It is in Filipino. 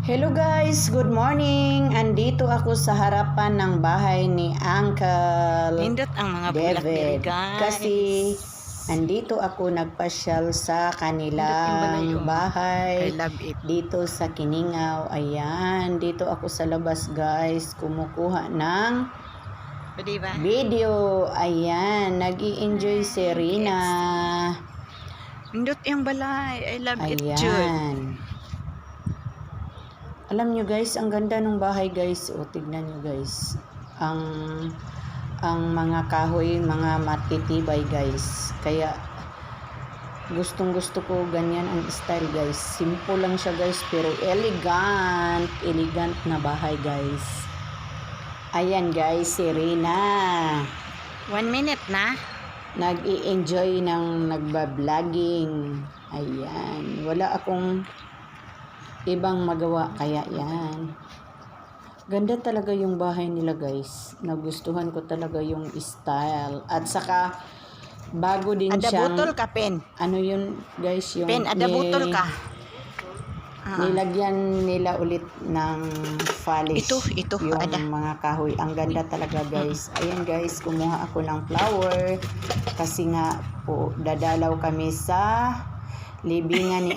Hello guys, good morning. Andito ako sa harapan ng bahay ni Uncle Nindot ang mga David. guys. Kasi andito ako nagpasyal sa kanilang balayo. I bahay. love it. Dito sa Kiningaw. Ayan, dito ako sa labas guys. Kumukuha ng video. Ayan, nag enjoy si Rina. Nindot yung balay. I love it, Jude. Alam nyo guys, ang ganda ng bahay guys. O, tignan nyo guys. Ang ang mga kahoy, mga matitibay guys. Kaya gustong gusto ko ganyan ang style guys. Simple lang siya guys pero elegant. Elegant na bahay guys. Ayan guys, si Rina One minute na. nag enjoy ng nagba-vlogging. Ayan. Wala akong ibang magawa kaya yan. Ganda talaga yung bahay nila guys. Nagustuhan ko talaga yung style. At saka bago din siyang Adabutol ka, pen. ano yun guys yung Pen, adabutol ni- ka. Ah. Nilagyan nila ulit ng polish. Ito, ito, Yung ada. mga kahoy. Ang ganda talaga guys. Ayan guys, kumuha ako ng flower. Kasi nga po, dadalaw kami sa libingan ni